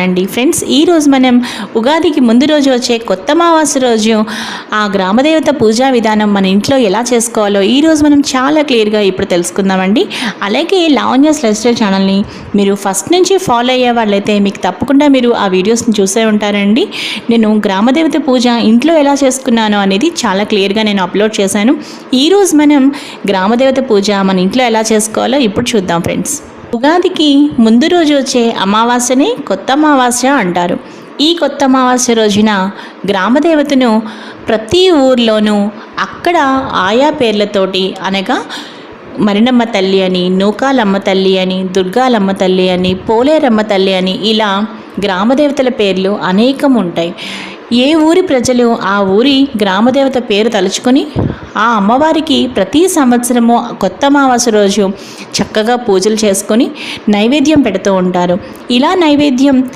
అండి ఫ్రెండ్స్ ఈ రోజు మనం ఉగాదికి ముందు రోజు వచ్చే కొత్త అమావాస్య రోజు ఆ గ్రామదేవత పూజా విధానం మన ఇంట్లో ఎలా చేసుకోవాలో ఈ రోజు మనం చాలా క్లియర్గా ఇప్పుడు తెలుసుకుందామండి. అలాగే లావణ్యస్ లైఫ్ ఛానల్ని మీరు ఫస్ట్ నుంచి ఫాలో అయ్యే వాళ్ళైతే మీకు తప్పకుండా మీరు ఆ వీడియోస్ని చూసే ఉంటారండి. నేను గ్రామదేవత పూజ ఇంట్లో ఎలా చేసుకున్నాను అనేది చాలా క్లియర్గా నేను అప్లోడ్ చేశాను. ఈరోజు మనం గ్రామదేవత పూజ మన ఇంట్లో ఎలా చేసుకోవాలో ఇప్పుడు చూద్దాం ఫ్రెండ్స్. ఉగాదికి ముందు రోజు వచ్చే అమావాస్యని కొత్త అమావాస్య అంటారు. ఈ కొత్త అమావాస్య రోజున గ్రామదేవతను ప్రతి ఊర్లోనూ అక్కడ ఆయా పేర్లతోటి అనగా మరినమ్మ తల్లి అని నూకాలమ్మ తల్లి అని దుర్గాలమ్మ తల్లి అని పోలేరమ్మ తల్లి అని ఇలా గ్రామదేవతల పేర్లు అనేకం ఉంటాయి. ఏ ఊరి ప్రజలు ఆ ఊరి గ్రామదేవత పేరు తలుచుకొని ఆ అమ్మవారికి ప్రతి సంవత్సరము కొత్త అమావాస రోజు చక్కగా పూజలు చేసుకొని నైవేద్యం పెడుతూ ఉంటారు. ఇలా నైవేద్యం